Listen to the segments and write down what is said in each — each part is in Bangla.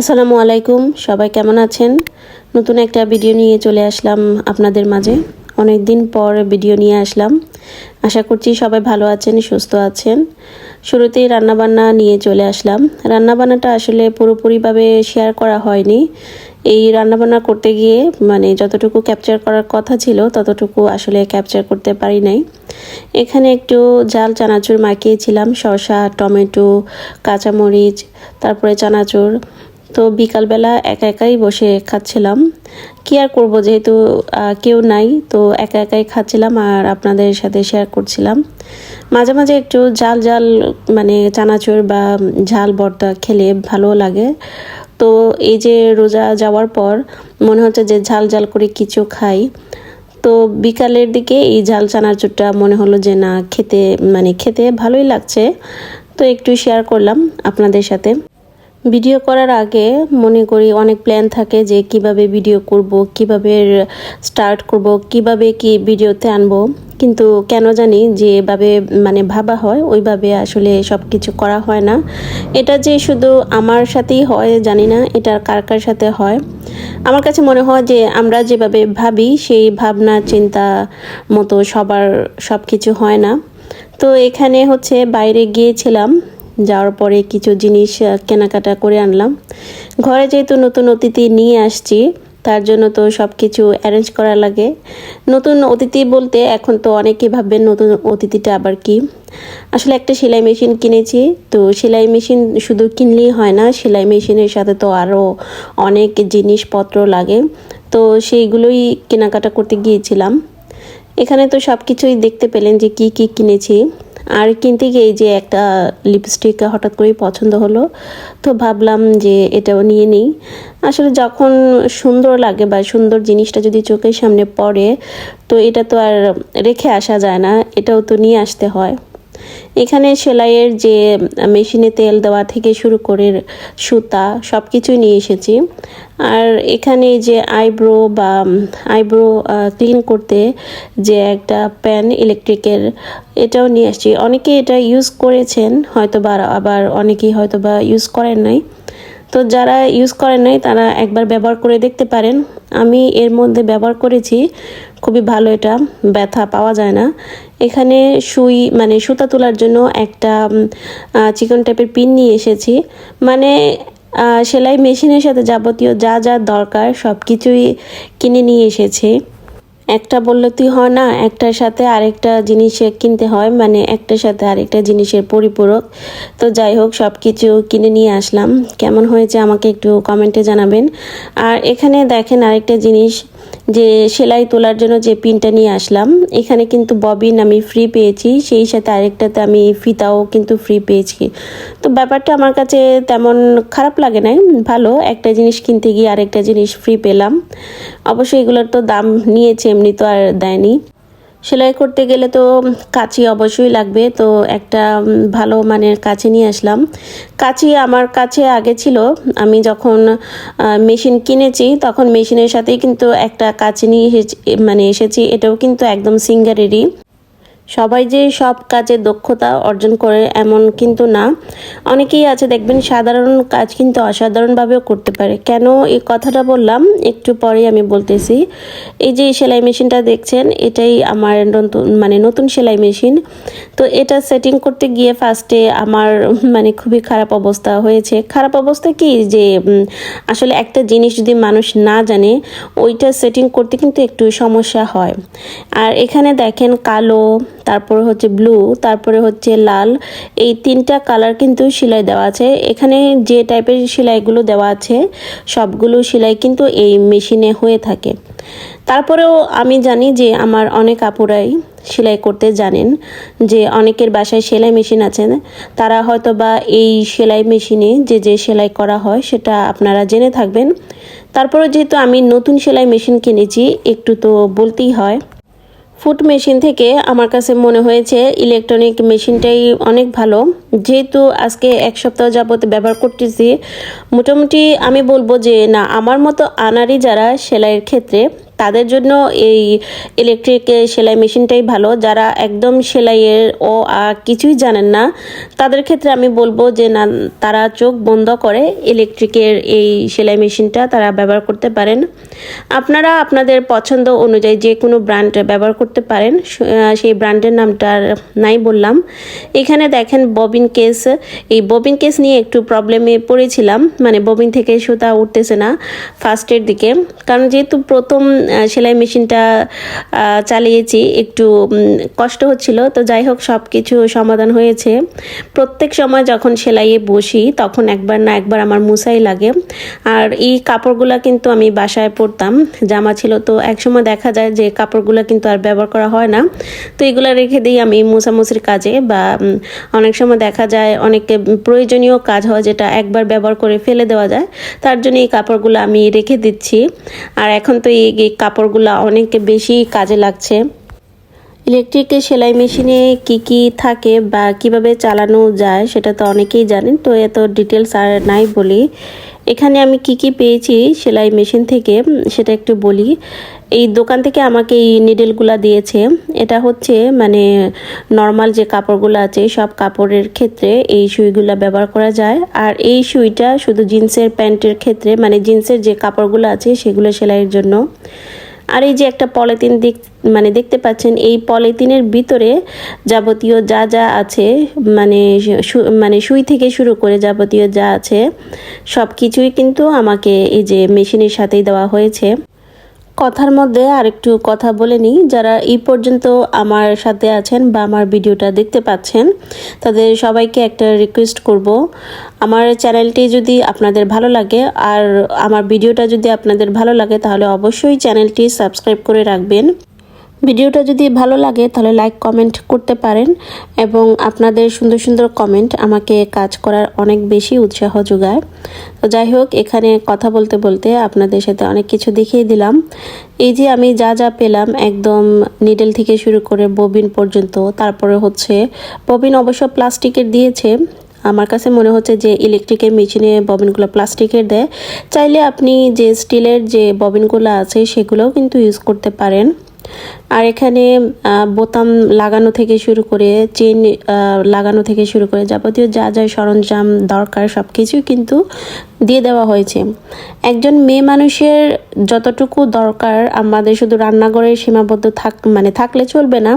আসসালামু আলাইকুম, সবাই কেমন আছেন? নতুন একটা ভিডিও নিয়ে চলে আসলাম আপনাদের মাঝে। অনেক দিন পর ভিডিও নিয়ে আসলাম। আশা করছি সবাই ভালো আছেন, সুস্থ আছেন। শুরুতেই রান্নাবান্না নিয়ে চলে আসলাম। রান্নাবান্নাটা আসলে পুরোপুরিভাবে শেয়ার করা হয়নি। এই রান্নাবান্না করতে গিয়ে মানে যতটুকু ক্যাপচার করার কথা ছিল, ততটুকু আসলে ক্যাপচার করতে পারি নাই। এখানে একটু জাল, চানাচুর মাখিয়েছিলাম, শসা, টমেটো, কাঁচামরিচ, তারপরে চানাচুর তো বিকালবেলা একা একাই বসে খাচ্ছিলাম। কি আর করব, যেহেতু কেউ নাই, তো একা একাই খাচ্ছিলাম আর আপনাদের সাথে শেয়ার করছিলাম। মাঝে মাঝে একটু জাল জাল মানে চানাচুর বা ঝাল ভর্তা খেলে ভালো লাগে। তো এই যে রোজা যাওয়ার পর মনে হচ্ছে যে ঝাল ঝাল করে কিছু খাই। তো বিকালের দিকে এই ঝাল চানাচুরটা মনে হলো যে না, খেতে মানে খেতে ভালোই লাগছে। তো একটু শেয়ার করলাম আপনাদের সাথে। ভিডিও করার আগে মনে করি অনেক প্ল্যান থাকে যে কীভাবে ভিডিও করব, কীভাবে স্টার্ট করব, কীভাবে কি ভিডিওতে আনব। কিন্তু কেন জানি যেভাবে মানে ভাবা হয়, ওইভাবে আসলে সব কিছু করা হয় না। এটা যে শুধু আমার সাথেই হয়, জানি না এটা কার কার সাথে হয়। আমার কাছে মনে হয় যে আমরা যেভাবে ভাবি, সেই ভাবনা, চিন্তা মতো সবার সব কিছু হয় না। তো এখানে হচ্ছে বাইরে গিয়েছিলাম যাওয়ার পরে কিছু জিনিস কেনাকাটা করে আনলাম। ঘরে যেহেতু নতুন অতিথি নিয়ে আসছি, তার জন্য তো সব কিছু অ্যারেঞ্জ করা লাগে। নতুন অতিথি বলতে এখন তো অনেকে ভাববেন নতুন অতিথিটা আবার কি। আসলে একটা সেলাই মেশিন কিনেছি, তো সেলাই মেশিন শুধু কিনলেই হয় না, সেলাই মেশিনের সাথে তো আরও অনেক জিনিসপত্র লাগে। তো সেইগুলোই কেনাকাটা করতে গিয়েছিলাম। এখানে তো সব কিছুই দেখতে পেলেন যে কি কি কিনেছি। আর কিনতে গিয়ে যে একটা লিপস্টিক হঠাৎ করেই পছন্দ হলো, তো ভাবলাম যে এটাও নিয়ে নিই। আসলে যখন সুন্দর লাগে বা সুন্দর জিনিসটা যদি চোখের সামনে পড়ে, তো এটা তো আর রেখে আসা যায় না, এটাও তো নিয়ে আসতে হয়। এখানে সেলাইয়ের যে মেশিনে তেল দেওয়া থেকে শুরু করে সুতা সব কিছুই নিয়ে এসেছি। আর এখানে যে আইব্রো বা আইব্রো ক্লিন করতে যে একটা প্যান ইলেকট্রিকের, এটাও নিয়ে আসছি। অনেকে এটা ইউজ করেছেন হয়তো বা আবার অনেকেই হয়তো বা ইউজ করেন নাই। তো যারা ইউজ করেন নাই, তারা একবার ব্যবহার করে দেখতে পারেন। আমি এর মধ্যে ব্যবহার করেছি, খুবই ভালো এটা, ব্যথা পাওয়া যায় না। এখানে সুই মানে সুতা তোলার জন্য একটা চিকন টাইপের পিন নিয়ে এসেছি। মানে সেলাই মেশিনের সাথে যাবতীয় যা যা দরকার সব কিছুই কিনে নিয়ে এসেছি। একটা বললে তুই হয় না, একটার সাথে আরেকটা জিনিস কিনতে হয় মানে একটার সাথে আরেকটা জিনিসের পরিপূরক। তো যাই হোক সব কিছু কিনে নিয়ে আসলাম। কেমন হয়েছে আমাকে একটু কমেন্টে জানাবেন। আর এখানে দেখেন আরেকটা জিনিস যে সেলাই তোলার জন্য যে পিনটা নিয়ে আসলাম, এখানে কিন্তু ববিন আমি ফ্রি পেয়েছি, সেই সাথে আরেকটাতে আমি ফিতাও কিন্তু ফ্রি পেয়েছি। তো ব্যাপারটা আমার কাছে তেমন খারাপ লাগে নাই, ভালো, একটা জিনিস কিনতে গিয়ে আরেকটা জিনিস ফ্রি পেলাম। অবশ্যই এগুলোর তো দাম নিয়েছে, এমনি তো আর দেয়নি। সেলাই করতে গেলে তো কাঁচি অবশ্যই লাগবে। তো একটা ভালো মানের কাঁচি নিয়ে আসলাম। কাঁচি আমার কাছে আগে ছিল। আমি যখন মেশিন কিনেছি, তখন মেশিনের সাথেই কিন্তু একটা কাঁচি নিয়ে মানে এসেছি। এটাও কিন্তু একদম সিঙ্গারেরই। সবাই যে সব কাজে দক্ষতা অর্জন করে এমন কিন্তু না। অনেকেই আছে, দেখবেন সাধারণ কাজ কিন্তু অসাধারণভাবেও করতে পারে। কেন এই কথাটা বললাম? একটু পরেই আমি বলতেছি। এই যে সেলাই মেশিনটা দেখছেন, এটাই আমার নতুন মানে নতুন সেলাই মেশিন। তো এটা সেটিং করতে গিয়ে ফার্স্টে আমার মানে খুবই খারাপ অবস্থা হয়েছে। খারাপ অবস্থা কি? যে আসলে একটা জিনিস যদি মানুষ না জানে, ওইটা সেটিং করতে কিন্তু একটু সমস্যা হয়। আর এখানে দেখেন কালো তারপরে হচ্ছে ব্লু তারপরে হচ্ছে লাল। এই তিনটা কালার কিন্তু সেলাই দেওয়া আছে। এখানে যে টাইপের সেলাইগুলো দেওয়া আছে, সবগুলো সেলাই কিন্তু এই মেশিনে হয়ে থাকে। তারপরেও আমি জানি যে আমার অনেক আপুরাই সেলাই করতে জানেন যে অনেকের বাসায় সেলাই মেশিন আছেন তারা হয়তো বা এই সেলাই মেশিনে যে যে সেলাই করা হয় সেটা আপনারা জেনে থাকবেন। তারপরে যেহেতু আমি নতুন সেলাই মেশিন কিনেছি, একটু তো বলতেই হয়। ফুড মেশিন থেকে আমার কাছে মনে হয়েছে ইলেকট্রনিক মেশিনটাই অনেক ভালো। যেহেতু আজকে এক সপ্তাহ যাবত ব্যবহার করতেছি, মোটামুটি আমি বলব যে, না, আমার মতো আনারই যারা সেলাইয়ের ক্ষেত্রে তাদের জন্য এই ইলেকট্রিক সেলাই মেশিনটাই ভালো। যারা একদম সেলাইয়ের ও কিছুই জানেন না, তাদের ক্ষেত্রে আমি বলব যে না, তারা চোখ বন্ধ করে ইলেকট্রিকের এই সেলাই মেশিনটা তারা ব্যবহার করতে পারেন। আপনারা আপনাদের পছন্দ অনুযায়ী যে কোনো ব্র্যান্ড ব্যবহার করতে পারেন। সেই ব্র্যান্ডের নামটা নাই বললাম। এখানে দেখেন ববিন কেস। এই ববিন কেস নিয়ে একটু প্রবলেমে পড়েছিলাম। মানে ববিন থেকে সুতা উঠতেছে না ফার্স্টের দিকে। কারণ যেহেতু প্রথম সেলাই মেশিনটা চালিয়েছি। একটু কষ্ট হচ্ছিল। তো যাই হোক সব কিছু সমাধান হয়েছে। প্রত্যেক সময় যখন সেলাইয়ে বসি, তখন একবার না একবার আমার মুসাই লাগে। আর এই কাপড়গুলা কিন্তু আমি বাসায় পরতাম। জামা ছিল তো একসময় দেখা যায় যে কাপড়গুলো কিন্তু আর ব্যবহার করা হয় না। তো এগুলো রেখে দিই আমি মোছামুছির কাজে বা অনেক সময় দেখা যায় অনেক প্রয়োজনীয় কাজ হয় যেটা একবার ব্যবহার করে ফেলে দেওয়া যায়। তার জন্য এই কাপড়গুলো আমি রেখে দিচ্ছি। আর এখন তো এই কাপড়গুলো অনেক বেশি কাজে লাগছে। ইলেকট্রিকের সেলাই মেশিনে কি কি থাকে বা কীভাবে চালানো যায় সেটা তো অনেকেই জানেন, তো এত ডিটেলস আর নাই বলি। এখানে আমি কি কি পেয়েছি সেলাই মেশিন থেকে, সেটা একটু বলি। এই দোকান থেকে আমাকে এই নিডেলগুলো দিয়েছে। এটা হচ্ছে মানে নর্মাল যে কাপড়গুলো আছে, সব কাপড়ের ক্ষেত্রে এই সুইগুলো ব্যবহার করা যায়। আর এই সুইটা শুধু জিন্সের প্যান্টের ক্ষেত্রে মানে জিন্সের যে কাপড়গুলো আছে সেগুলো সেলাইয়ের জন্য। আর এই যে একটা পলিথিন দিক মানে দেখতে পাচ্ছেন, এই পলিথিনের ভিতরে যাবতীয় যা যা আছে মানে মানে সুই থেকে শুরু করে যাবতীয় যা আছে সব কিছুই কিন্তু আমাকে এই যে মেশিনের সাথেই দেওয়া হয়েছে। কথার মধ্যে আরেকটু কথা বলে নিই। যারা এই পর্যন্ত আমার সাথে আছেন বা আমার ভিডিওটা দেখতে পাচ্ছেন, তাদের সবাইকে একটা রিকোয়েস্ট করব। আমার চ্যানেলটি যদি আপনাদের ভালো লাগে আর আমার ভিডিওটা যদি আপনাদের ভালো লাগে, তাহলে অবশ্যই চ্যানেলটি সাবস্ক্রাইব করে রাখবেন। ভিডিওটা যদি ভালো লাগে, তাহলে লাইক কমেন্ট করতে পারেন এবং আপনাদের সুন্দর সুন্দর কমেন্ট আমাকে কাজ করার অনেক বেশি উৎসাহ যোগায়। তো যাই হোক, এখানে কথা বলতে বলতে আপনাদের সাথে অনেক কিছু দেখিয়ে দিলাম। এই যে আমি যা যা পেলাম, একদম নিডেল থেকে শুরু করে ববিন পর্যন্ত, তারপরে হচ্ছে ববিন অবশ্য প্লাস্টিকের দিয়েছে। আমার কাছে মনে হচ্ছে যে ইলেকট্রিকের মেশিনে ববিনগুলো প্লাস্টিকের দেয়। চাইলে আপনি যে স্টিলের যে ববিনগুলো আছে, সেগুলোও কিন্তু ইউজ করতে পারেন। আর এখানে বোতাম লাগানো থেকে শুরু করে চেন লাগানো থেকে শুরু করে যাবতীয় যা যা সরঞ্জাম দরকার সব কিছুই কিন্তু দিয়ে দেওয়া হয়েছে। একজন মেয়ে মানুষের যতটুকু দরকার, আমাদের শুধু রান্নাঘরে সীমাবদ্ধ থাক মানে থাকলে চলবে না।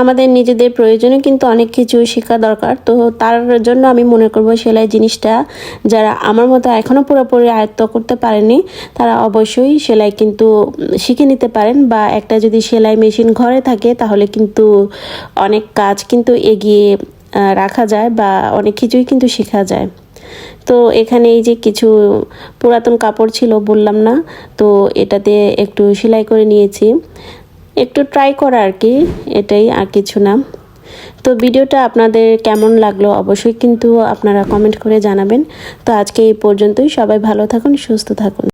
আমাদের নিজেদের প্রয়োজনে কিন্তু অনেক কিছু শেখা দরকার। তো তার জন্য আমি মনে করব সেলাই জিনিসটা যারা আমার মতো এখনও পুরোপুরি আয়ত্ত করতে পারেনি, তারা অবশ্যই সেলাই কিন্তু শিখে নিতে পারেন বা একটা যদি সেলাই মেশিন ঘরে থাকে, তাহলে কিন্তু অনেক কাজ কিন্তু এগিয়ে রাখা যায় বা অনেক কিছুই কিন্তু শেখা যায়। তো এখানে এই যে কিছু পুরাতন কাপড় ছিল বললাম না, তো এটাতে একটু সেলাই করে নিয়েছি। একটু ট্রাই করা আর কি, এটাই আর কিছু না। তো ভিডিওটা আপনাদের কেমন লাগল অবশ্যই কিন্তু আপনারা কমেন্ট করে জানাবেন। তো আজকে এই পর্যন্তই, সবাই ভালো থাকুন, সুস্থ থাকুন।